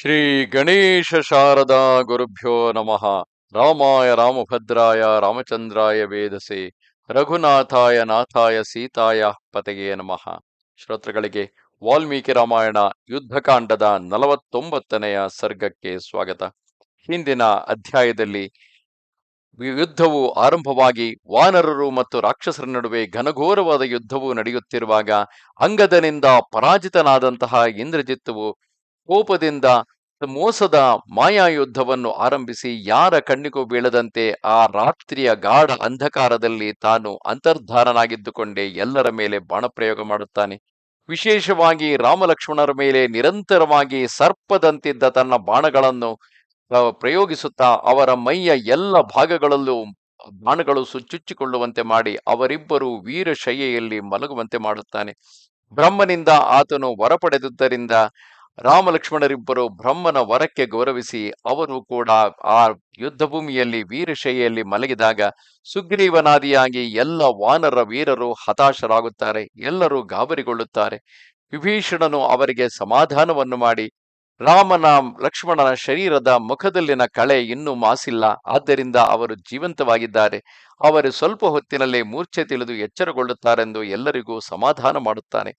ಶ್ರೀ ಗಣೇಶ ಶಾರದಾ ಗುರುಭ್ಯೋ ನಮಃ. ರಾಮಾಯ ರಾಮಭದ್ರಾಯ ರಾಮಚಂದ್ರಾಯ ವೇದಸೆ. ರಘುನಾಥಾಯ ನಾಥಾಯ ಸೀತಾಯ ಪತೆಗೆ ನಮಃ. ಶ್ರೋತೃಗಳಿಗೆ ವಾಲ್ಮೀಕಿ ರಾಮಾಯಣ ಯುದ್ಧಕಾಂಡದ ನಲವತ್ತೊಂಬತ್ತನೆಯ ಸರ್ಗಕ್ಕೆ ಸ್ವಾಗತ. ಹಿಂದಿನ ಅಧ್ಯಾಯದಲ್ಲಿ ಯುದ್ಧವು ಆರಂಭವಾಗಿ ವಾನರರು ಮತ್ತು ರಾಕ್ಷಸರ ನಡುವೆ ಘನಘೋರವಾದ ಯುದ್ಧವು ನಡೆಯುತ್ತಿರುವಾಗ ಅಂಗದನಿಂದ ಪರಾಜಿತನಾದಂತಹ ಇಂದ್ರಜಿತ್ತುವು ಕೋಪದಿಂದ ಮೋಸದ ಮಾಯಾ ಯುದ್ಧವನ್ನು ಆರಂಭಿಸಿ ಯಾರ ಕಣ್ಣಿಗೂ ಬೀಳದಂತೆ ಆ ರಾತ್ರಿಯ ಗಾಢ ಅಂಧಕಾರದಲ್ಲಿ ತಾನು ಅಂತರ್ಧಾರನಾಗಿದ್ದುಕೊಂಡೇ ಎಲ್ಲರ ಮೇಲೆ ಬಾಣಪ್ರಯೋಗ ಮಾಡುತ್ತಾನೆ. ವಿಶೇಷವಾಗಿ ರಾಮಲಕ್ಷ್ಮಣರ ಮೇಲೆ ನಿರಂತರವಾಗಿ ಸರ್ಪದಂತಿದ್ದ ತನ್ನ ಬಾಣಗಳನ್ನು ಪ್ರಯೋಗಿಸುತ್ತಾ ಅವರ ಮೈಯ ಎಲ್ಲ ಭಾಗಗಳಲ್ಲೂ ಬಾಣಗಳು ಸುಚ್ಚುಚ್ಚಿಕೊಳ್ಳುವಂತೆ ಮಾಡಿ ಅವರಿಬ್ಬರು ವೀರಶಯ್ಯೆಯಲ್ಲಿ ಮಲಗುವಂತೆ ಮಾಡುತ್ತಾನೆ. ಬ್ರಹ್ಮನಿಂದ ಆತನು ವರ ಪಡೆದುದರಿಂದ ರಾಮಲಕ್ಷ್ಮಣರಿಬ್ಬರು ಬ್ರಹ್ಮನ ವರಕ್ಕೆ ಗೌರವಿಸಿ ಅವರು ಕೂಡ ಆ ಯುದ್ಧ ಭೂಮಿಯಲ್ಲಿ ವೀರಶೈಲಿಯಲ್ಲಿ ಮಲಗಿದಾಗ ಸುಗ್ರೀವನಾದಿಯಾಗಿ ಎಲ್ಲ ವಾನರ ವೀರರು ಹತಾಶರಾಗುತ್ತಾರೆ, ಎಲ್ಲರೂ ಗಾಬರಿಗೊಳ್ಳುತ್ತಾರೆ. ವಿಭೀಷಣನು ಅವರಿಗೆ ಸಮಾಧಾನವನ್ನು ಮಾಡಿ, ರಾಮನ, ಲಕ್ಷ್ಮಣನ ಶರೀರದ ಮುಖದಲ್ಲಿನ ಕಳೆ ಇನ್ನೂ ಮಾಸಿಲ್ಲ, ಆದ್ದರಿಂದ ಅವರು ಜೀವಂತವಾಗಿದ್ದಾರೆ. ಅವರು ಸ್ವಲ್ಪ ಹೊತ್ತಿನಲ್ಲೇ ಮೂರ್ಛೆ ತಿಳಿದು ಎಚ್ಚರಗೊಳ್ಳುತ್ತಾರೆಂದು ಎಲ್ಲರಿಗೂ ಸಮಾಧಾನ ಮಾಡುತ್ತಾನೆ.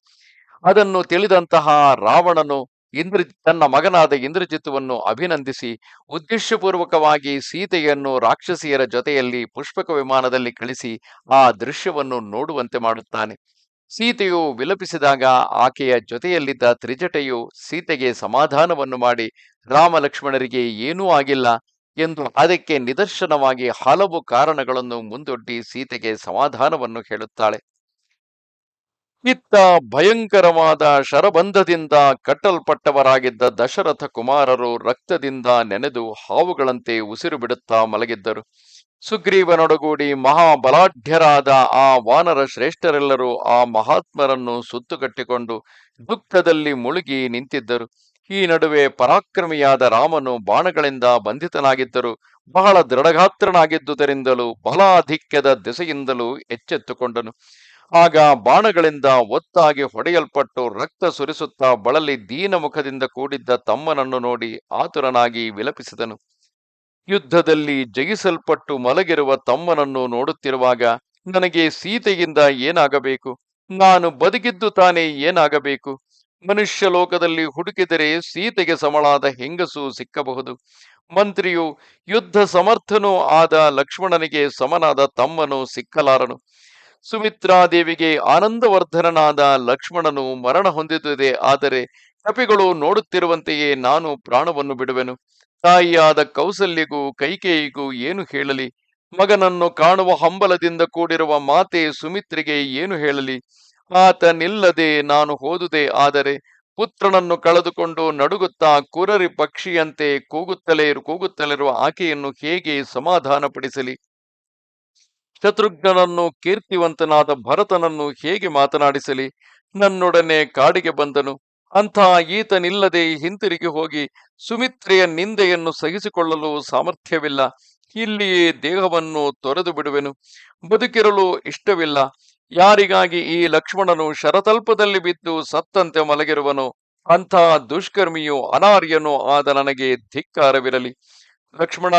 ಅದನ್ನು ತಿಳಿದಂತಹ ರಾವಣನು ಇಂದ್ರ, ತನ್ನ ಮಗನಾದ ಇಂದ್ರಜಿತುವನ್ನು ಅಭಿನಂದಿಸಿ, ಉದ್ದೇಶಪೂರ್ವಕವಾಗಿ ಸೀತೆಯನ್ನು ರಾಕ್ಷಸಿಯರ ಜೊತೆಯಲ್ಲಿ ಪುಷ್ಪಕ ವಿಮಾನದಲ್ಲಿ ಕಳಿಸಿ ಆ ದೃಶ್ಯವನ್ನು ನೋಡುವಂತೆ ಮಾಡುತ್ತಾನೆ. ಸೀತೆಯು ವಿಲಪಿಸಿದಾಗ ಆಕೆಯ ಜೊತೆಯಲ್ಲಿದ್ದ ತ್ರಿಜಟೆಯು ಸೀತೆಗೆ ಸಮಾಧಾನವನ್ನು ಮಾಡಿ ರಾಮ ಲಕ್ಷ್ಮಣರಿಗೆ ಏನೂ ಆಗಿಲ್ಲ ಎಂದು ಅದಕ್ಕೆ ನಿದರ್ಶನವಾಗಿ ಹಲವು ಕಾರಣಗಳನ್ನು ಮುಂದೊಡ್ಡಿ ಸೀತೆಗೆ ಸಮಾಧಾನವನ್ನು ಹೇಳುತ್ತಾಳೆ. ಇತ್ತ ಭಯಂಕರವಾದ ಶರಬಂಧದಿಂದ ಕಟ್ಟಲ್ಪಟ್ಟವರಾಗಿದ್ದ ದಶರಥ ಕುಮಾರರು ರಕ್ತದಿಂದ ನೆನೆದು ಹಾವುಗಳಂತೆ ಉಸಿರು ಬಿಡುತ್ತಾ ಮಲಗಿದ್ದರು. ಸುಗ್ರೀವನೊಡಗೂಡಿ ಮಹಾಬಲಾಢ್ಯರಾದ ಆ ವಾನರ ಶ್ರೇಷ್ಠರೆಲ್ಲರೂ ಆ ಮಹಾತ್ಮರನ್ನು ಸುತ್ತುಕಟ್ಟಿಕೊಂಡು ದುಃಖದಲ್ಲಿ ಮುಳುಗಿ ನಿಂತಿದ್ದರು. ಈ ನಡುವೆ ಪರಾಕ್ರಮಿಯಾದ ರಾಮನು ಬಾಣಗಳಿಂದ ಬಂಧಿತನಾಗಿದ್ದರು. ಬಹಳ ದೃಢಗಾತ್ರನಾಗಿದ್ದುದರಿಂದಲೂ ಬಲಾಧಿಕ್ಯದ ದೆಸೆಯಿಂದಲೂ ಎಚ್ಚೆತ್ತುಕೊಂಡನು. ಆಗ ಬಾಣಗಳಿಂದ ಒತ್ತಾಗಿ ಹೊಡೆಯಲ್ಪಟ್ಟು ರಕ್ತ ಸುರಿಸುತ್ತಾ ಬಳಲಿ ದೀನ ಮುಖದಿಂದ ಕೂಡಿದ್ದ ತಮ್ಮನನ್ನು ನೋಡಿ ಆತುರನಾಗಿ ವಿಲಪಿಸಿದನು. ಯುದ್ಧದಲ್ಲಿ ಜಯಿಸಲ್ಪಟ್ಟು ಮಲಗಿರುವ ತಮ್ಮನನ್ನು ನೋಡುತ್ತಿರುವಾಗ, ನನಗೆ ಸೀತೆಯಿಂದ ಏನಾಗಬೇಕು? ನಾನು ಬದುಕಿದ್ದು ತಾನೇ ಏನಾಗಬೇಕು? ಮನುಷ್ಯ ಲೋಕದಲ್ಲಿ ಹುಡುಕಿದರೆ ಸೀತೆಗೆ ಸಮಳಾದ ಹೆಂಗಸು ಸಿಕ್ಕಬಹುದು? ಮಂತ್ರಿಯು, ಯುದ್ಧ ಸಮರ್ಥನೂ ಆದ ಲಕ್ಷ್ಮಣನಿಗೆ ಸಮನಾದ ತಮ್ಮನು ಸಿಕ್ಕಲಾರನು. ಸುಮಿತ್ರಾದೇವಿಗೆ ಆನಂದವರ್ಧನನಾದ ಲಕ್ಷ್ಮಣನು ಮರಣ ಹೊಂದಿದುದೇ ಆದರೆ ಕಪಿಗಳು ನೋಡುತ್ತಿರುವಂತೆಯೇ ನಾನು ಪ್ರಾಣವನ್ನು ಬಿಡುವೆನು. ತಾಯಿಯಾದ ಕೌಸಲ್ಯಗೂ ಕೈಕೇಯಿಗೂ ಏನು ಹೇಳಲಿ? ಮಗನನ್ನು ಕಾಣುವ ಹಂಬಲದಿಂದ ಕೂಡಿರುವ ಮಾತೆ ಸುಮಿತ್ರಿಗೆ ಏನು ಹೇಳಲಿ? ಆತನಿಲ್ಲದೆ ನಾನು ಹೋದುದೇ. ಆದರೆ ಪುತ್ರನನ್ನು ಕಳೆದುಕೊಂಡು ನಡುಗುತ್ತಾ ಕುರರಿ ಪಕ್ಷಿಯಂತೆ ಕೂಗುತ್ತಲೇ, ಕೂಗುತ್ತಲಿರುವ ಆಕೆಯನ್ನು ಹೇಗೆ ಸಮಾಧಾನಪಡಿಸಲಿ? ಶತ್ರುಘ್ನನನ್ನು ಕೀರ್ತಿವಂತನಾದ ಭರತನನ್ನು ಹೇಗೆ ಮಾತನಾಡಿಸಲಿ? ನನ್ನೊಡನೆ ಕಾಡಿಗೆ ಬಂದನು. ಅಂಥ ಈತನಿಲ್ಲದೆ ಹಿಂತಿರುಗಿ ಹೋಗಿ ಸುಮಿತ್ರೆಯ ನಿಂದೆಯನ್ನು ಸಹಿಸಿಕೊಳ್ಳಲು ಸಾಮರ್ಥ್ಯವಿಲ್ಲ. ಇಲ್ಲಿಯೇ ದೇಹವನ್ನು ತೊರೆದು ಬಿಡುವೆನು. ಬದುಕಿರಲು ಇಷ್ಟವಿಲ್ಲ. ಯಾರಿಗಾಗಿ ಈ ಲಕ್ಷ್ಮಣನು ಶರತಲ್ಪದಲ್ಲಿ ಬಿದ್ದು ಸತ್ತಂತೆ ಮಲಗಿರುವನು, ಅಂಥ ದುಷ್ಕರ್ಮಿಯು ಅನಾರ್ಯನೂ ಆದ ನನಗೆ ಧಿಕ್ಕಾರವಿರಲಿ. ಲಕ್ಷ್ಮಣ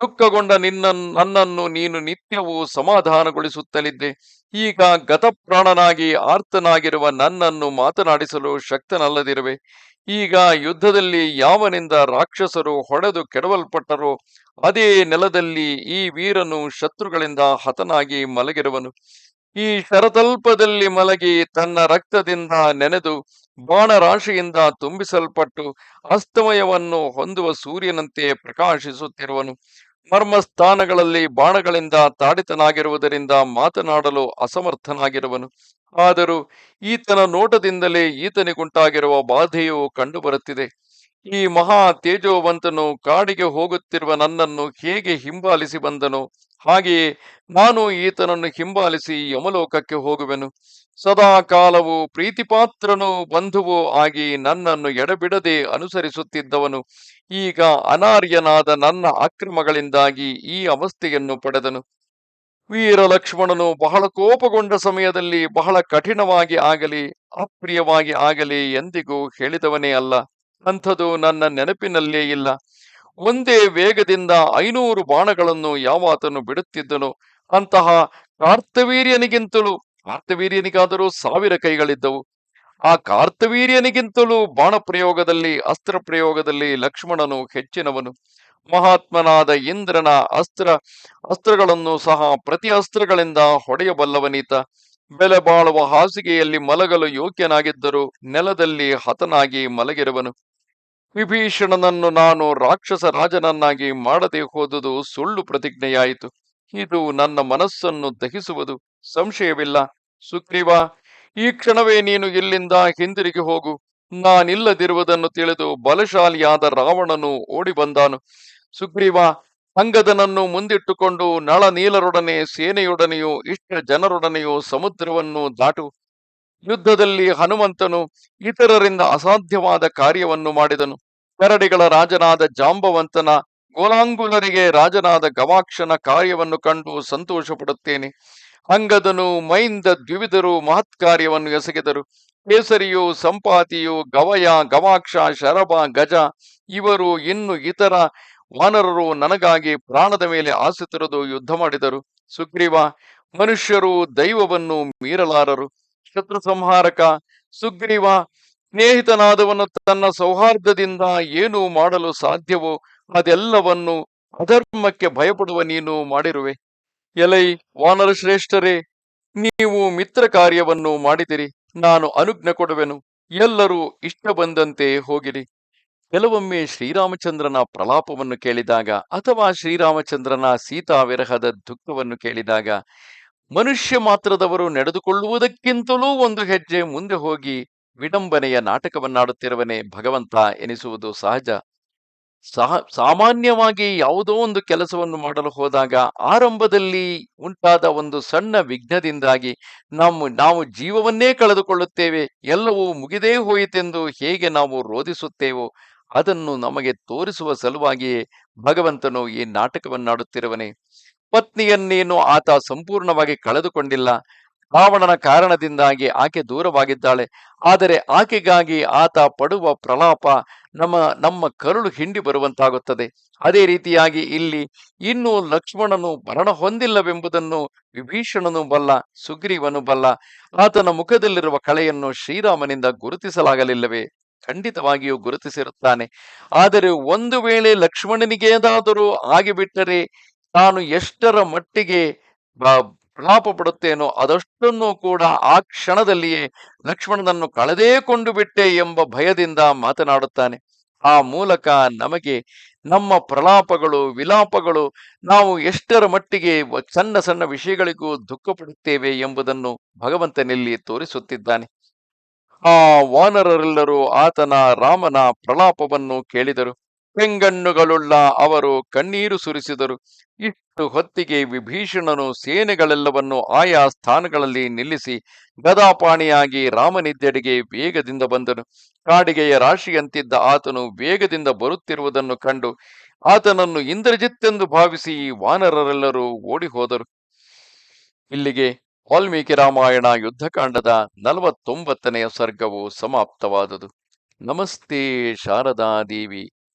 ದುಃಖಗೊಂಡ ನಿನ್ನ ನನ್ನನ್ನು ನೀನು ನಿತ್ಯವೂ ಸಮಾಧಾನಗೊಳಿಸುತ್ತಲಿದ್ದೆ. ಈಗ ಗತಪ್ರಾಣನಾಗಿ ಆರ್ತನಾಗಿರುವ ನನ್ನನ್ನು ಮಾತನಾಡಿಸಲು ಶಕ್ತನಲ್ಲದಿರುವೆ. ಈಗ ಯುದ್ಧದಲ್ಲಿ ಯಾವನಿಂದ ರಾಕ್ಷಸರು ಹೊಡೆದು ಕೆಡವಲ್ಪಟ್ಟರೋ ಅದೇ ನೆಲದಲ್ಲಿ ಈ ವೀರನು ಶತ್ರುಗಳಿಂದ ಹತನಾಗಿ ಮಲಗಿರುವನು. ಈ ಶರತಲ್ಪದಲ್ಲಿ ಮಲಗಿ ತನ್ನ ರಕ್ತದಿಂದ ನೆನೆದು ಬಾಣರಾಶಿಯಿಂದ ತುಂಬಿಸಲ್ಪಟ್ಟು ಅಸ್ತಮಯವನ್ನು ಹೊಂದುವ ಸೂರ್ಯನಂತೆ ಪ್ರಕಾಶಿಸುತ್ತಿರುವನು. ಮರ್ಮಸ್ಥಾನಗಳಲ್ಲಿ ಬಾಣಗಳಿಂದ ತಾಡಿತನಾಗಿರುವುದರಿಂದ ಮಾತನಾಡಲು ಅಸಮರ್ಥನಾಗಿರುವನು. ಆದರೂ ಈತನ ನೋಟದಿಂದಲೇ ಈತನಿಗುಂಟಾಗಿರುವ ಬಾಧೆಯು ಕಂಡುಬರುತ್ತಿದೆ. ಈ ಮಹಾ ತೇಜೋವಂತನು ಕಾಡಿಗೆ ಹೋಗುತ್ತಿರುವ ನನ್ನನ್ನು ಹೇಗೆ ಹಿಂಬಾಲಿಸಿ ಬಂದನೋ? ಹಾಗೆಯೇ ನಾನು ಈತನನ್ನು ಹಿಂಬಾಲಿಸಿ ಯಮಲೋಕಕ್ಕೆ ಹೋಗುವೆನು. ಸದಾ ಕಾಲವು ಪ್ರೀತಿಪಾತ್ರನೂ ಬಂಧುವೂ ಆಗಿ ನನ್ನನ್ನು ಎಡಬಿಡದೆ ಅನುಸರಿಸುತ್ತಿದ್ದವನು. ಈಗ ಅನಾರ್ಯನಾದ ನನ್ನ ಅಕ್ರಮಗಳಿಂದಾಗಿ ಈ ಅವಸ್ಥೆಯನ್ನು ಪಡೆದನು. ವೀರ ಲಕ್ಷ್ಮಣನು ಬಹಳ ಕೋಪಗೊಂಡ ಸಮಯದಲ್ಲಿ ಬಹಳ ಕಠಿಣವಾಗಿ ಆಗಲಿ, ಅಪ್ರಿಯವಾಗಿ ಆಗಲಿ ಎಂದಿಗೂ ಹೇಳಿದವನೇ ಅಲ್ಲ. ಅಂಥದು ನನ್ನ ನೆನಪಿನಲ್ಲೇ ಇಲ್ಲ. ಒಂದೇ ವೇಗದಿಂದ ಐನೂರು ಬಾಣಗಳನ್ನು ಯಾವಾತನು ಬಿಡುತ್ತಿದ್ದನು. ಅಂತಹ ಕಾರ್ತವೀರ್ಯನಿಗಿಂತಲೂ, ಕಾರ್ತವೀರ್ಯನಿಗಾದರೂ ಸಾವಿರ ಕೈಗಳಿದ್ದವು. ಆ ಕಾರ್ತವೀರ್ಯನಿಗಿಂತಲೂ ಬಾಣ ಪ್ರಯೋಗದಲ್ಲಿ ಅಸ್ತ್ರ ಪ್ರಯೋಗದಲ್ಲಿ ಲಕ್ಷ್ಮಣನು ಹೆಚ್ಚಿನವನು. ಮಹಾತ್ಮನಾದ ಇಂದ್ರನ ಅಸ್ತ್ರ, ಅಸ್ತ್ರಗಳನ್ನು ಸಹ ಪ್ರತಿ ಅಸ್ತ್ರಗಳಿಂದ ಹೊಡೆಯಬಲ್ಲವನೀತ. ಬೆಲೆ ಬಾಳುವ ಹಾಸಿಗೆಯಲ್ಲಿ ಮಲಗಲು ಯೋಗ್ಯನಾಗಿದ್ದರೂ ನೆಲದಲ್ಲಿ ಹತನಾಗಿ ಮಲಗಿರುವನು. ವಿಭೀಷಣನನ್ನು ನಾನು ರಾಕ್ಷಸ ರಾಜನನ್ನಾಗಿ ಮಾಡದೆ ಹೋದುದು ಸುಳ್ಳು ಪ್ರತಿಜ್ಞೆಯಾಯಿತು. ಇದು ನನ್ನ ಮನಸ್ಸನ್ನು ದಹಿಸುವುದು. ಸಂಶಯವಿಲ್ಲ. ಸುಗ್ರೀವ, ಈ ಕ್ಷಣವೇ ನೀನು ಇಲ್ಲಿಂದ ಹಿಂದಿರುಗಿ ಹೋಗು. ನಾನಿಲ್ಲದಿರುವುದನ್ನು ತಿಳಿದು ಬಲಶಾಲಿಯಾದ ರಾವಣನು ಓಡಿ ಬಂದಾನು ಸುಗ್ರೀವ ಅಂಗದನನ್ನು ಮುಂದಿಟ್ಟುಕೊಂಡು ನಳನೀಲರೊಡನೆ ಸೇನೆಯೊಡನೆಯೂ ಇಷ್ಟ ಜನರೊಡನೆಯೂ ಸಮುದ್ರವನ್ನು ದಾಟು. ಯುದ್ಧದಲ್ಲಿ ಹನುಮಂತನು ಇತರರಿಂದ ಅಸಾಧ್ಯವಾದ ಕಾರ್ಯವನ್ನು ಮಾಡಿದನು. ಕರಡಿಗಳ ರಾಜನಾದ ಜಾಂಬವಂತನ ಗೋಲಾಂಗುಲರಿಗೆ ರಾಜನಾದ ಗವಾಕ್ಷನ ಕಾರ್ಯವನ್ನು ಕಂಡು ಸಂತೋಷ ಪಡುತ್ತೇನೆ ಅಂಗದನು ಮೈಂದ ದ್ವಿವಿಧರು ಮಹತ್ ಕಾರ್ಯವನ್ನು ಎಸಗಿದರು. ಕೇಸರಿಯು, ಸಂಪಾತಿಯು, ಗವಯ, ಗವಾಕ್ಷ, ಶರಭ, ಗಜ ಇವರು ಇನ್ನು ಇತರ ವಾನರರು ನನಗಾಗಿ ಪ್ರಾಣದ ಮೇಲೆ ಆಸೆ ತರದು ಯುದ್ಧ ಮಾಡಿದರು. ಸುಗ್ರೀವ, ಮನುಷ್ಯರು ದೈವವನ್ನು ಮೀರಲಾರರು. ಶತ್ರು ಸಂಹಾರಕ, ಸುಗ್ರೀವ ಸ್ನೇಹಿತನಾದವನು ತನ್ನ ಸೌಹಾರ್ದದಿಂದ ಏನು ಮಾಡಲು ಸಾಧ್ಯವೋ ಅದೆಲ್ಲವನ್ನು ಅಧರ್ಮಕ್ಕೆ ಭಯಪಡುವ ನೀನು ಮಾಡಿರುವೆ. ಎಲೈ, ವಾನರ ಶ್ರೇಷ್ಠರೇ, ನೀವು ಮಿತ್ರ ಕಾರ್ಯವನ್ನು ಮಾಡಿದಿರಿ, ನಾನು ಅನುಜ್ಞೆ ಕೊಡುವೆನು. ಎಲ್ಲರೂ ಇಷ್ಟ ಬಂದಂತೆ ಹೋಗಿರಿ. ಕೆಲವೊಮ್ಮೆ ಶ್ರೀರಾಮಚಂದ್ರನ ಪ್ರಲಾಪವನ್ನು ಕೇಳಿದಾಗ ಅಥವಾ ಶ್ರೀರಾಮಚಂದ್ರನ ಸೀತಾ ವಿರಹದ ದುಃಖವನ್ನು ಕೇಳಿದಾಗ ಮನುಷ್ಯ ಮಾತ್ರದವರು ನಡೆದುಕೊಳ್ಳುವುದಕ್ಕಿಂತಲೂ ಒಂದು ಹೆಜ್ಜೆ ಮುಂದೆ ಹೋಗಿ ವಿಡಂಬನೆಯ ನಾಟಕವನ್ನಾಡುತ್ತಿರುವನೆ ಭಗವಂತ ಎನಿಸುವುದು ಸಹಜ. ಸಹ, ಸಾಮಾನ್ಯವಾಗಿ ಯಾವುದೋ ಒಂದು ಕೆಲಸವನ್ನು ಮಾಡಲು ಹೋದಾಗ ಆರಂಭದಲ್ಲಿ ಉಂಟಾದ ಒಂದು ಸಣ್ಣ ವಿಘ್ನದಿಂದಾಗಿ ನಮ್ಮ, ನಾವು ಜೀವವನ್ನೇ ಕಳೆದುಕೊಳ್ಳುತ್ತೇವೆ, ಎಲ್ಲವೂ ಮುಗಿದೇ ಹೋಯಿತೆಂದು ಹೇಗೆ ನಾವು ರೋಧಿಸುತ್ತೇವೋ ಅದನ್ನು ನಮಗೆ ತೋರಿಸುವ ಸಲುವಾಗಿಯೇ ಭಗವಂತನು ಈ ನಾಟಕವನ್ನಾಡುತ್ತಿರುವನೇ. ಪತ್ನಿಯನ್ನೇನು ಆತ ಸಂಪೂರ್ಣವಾಗಿ ಕಳೆದುಕೊಂಡಿಲ್ಲ. ರಾವಣನ ಕಾರಣದಿಂದಾಗಿ ಆಕೆ ದೂರವಾಗಿದ್ದಾಳೆ. ಆದರೆ ಆಕೆಗಾಗಿ ಆತ ಪಡುವ ಪ್ರಲಾಪ ನಮ್ಮ ನಮ್ಮ ಕರುಳು ಹಿಂಡಿ ಬರುವಂತಾಗುತ್ತದೆ. ಅದೇ ರೀತಿಯಾಗಿ ಇಲ್ಲಿ ಇನ್ನು ಲಕ್ಷ್ಮಣನು ಮರಣ ಹೊಂದಿಲ್ಲವೆಂಬುದನ್ನು ವಿಭೀಷಣನು ಬಲ್ಲ, ಸುಗ್ರೀವನು ಬಲ್ಲ, ಆತನ ಮುಖದಲ್ಲಿರುವ ಕಳೆಯನ್ನು ಶ್ರೀರಾಮನಿಂದ ಗುರುತಿಸಲಾಗಲಿಲ್ಲವೇ? ಖಂಡಿತವಾಗಿಯೂ ಗುರುತಿಸಿರುತ್ತಾನೆ. ಆದರೆ ಒಂದು ವೇಳೆ ಲಕ್ಷ್ಮಣನಿಗೇದಾದರೂ ಆಗಿಬಿಟ್ಟರೆ ತಾನು ಎಷ್ಟರ ಮಟ್ಟಿಗೆ ಪ್ರಲಾಪ ಪಡುತ್ತೇನೋ ಅದಷ್ಟನ್ನು ಕೂಡ ಆ ಕ್ಷಣದಲ್ಲಿಯೇ ಲಕ್ಷ್ಮಣನನ್ನು ಕಳೆದೇ ಕೊಂಡು ಬಿಟ್ಟೆ ಎಂಬ ಭಯದಿಂದ ಮಾತನಾಡುತ್ತಾನೆ. ಆ ಮೂಲಕ ನಮಗೆ ನಮ್ಮ ಪ್ರಲಾಪಗಳು, ವಿಲಾಪಗಳು, ನಾವು ಎಷ್ಟರ ಮಟ್ಟಿಗೆ ಸಣ್ಣ ಸಣ್ಣ ವಿಷಯಗಳಿಗೂ ದುಃಖ ಪಡುತ್ತೇವೆ ಎಂಬುದನ್ನು ಭಗವಂತನಲ್ಲಿ ತೋರಿಸುತ್ತಿದ್ದಾನೆ. ಆ ವಾನರರೆಲ್ಲರೂ ಆತನ ರಾಮನ ಪ್ರಲಾಪವನ್ನು ಕೇಳಿದರು. ಪೆಂಗಣ್ಣುಗಳುಳ್ಳ ಅವರು ಕಣ್ಣೀರು ಸುರಿಸಿದರು. ಇಷ್ಟು ಹೊತ್ತಿಗೆ ವಿಭೀಷಣನು ಸೇನೆಗಳೆಲ್ಲವನ್ನು ಆಯಾ ಸ್ಥಾನಗಳಲ್ಲಿ ನಿಲ್ಲಿಸಿ ಗದಾಪಾಣಿಯಾಗಿ ರಾಮನಿದ್ದೆಡೆಗೆ ವೇಗದಿಂದ ಬಂದನು. ಕಾಡಿಗೆಯ ರಾಶಿಯಂತಿದ್ದ ಆತನು ವೇಗದಿಂದ ಬರುತ್ತಿರುವುದನ್ನು ಕಂಡು ಆತನನ್ನು ಇಂದ್ರಜಿತ್ತೆಂದು ಭಾವಿಸಿ ವಾನರರೆಲ್ಲರೂ ಓಡಿ ಹೋದರು ಇಲ್ಲಿಗೆ ವಾಲ್ಮೀಕಿ ರಾಮಾಯಣ ಯುದ್ಧಕಾಂಡದ ನಲವತ್ತೊಂಬತ್ತನೆಯ ಸರ್ಗವು ಸಮಾಪ್ತವಾದುದು. ನಮಸ್ತೆ ಶಾರದಾ ದೇವಿ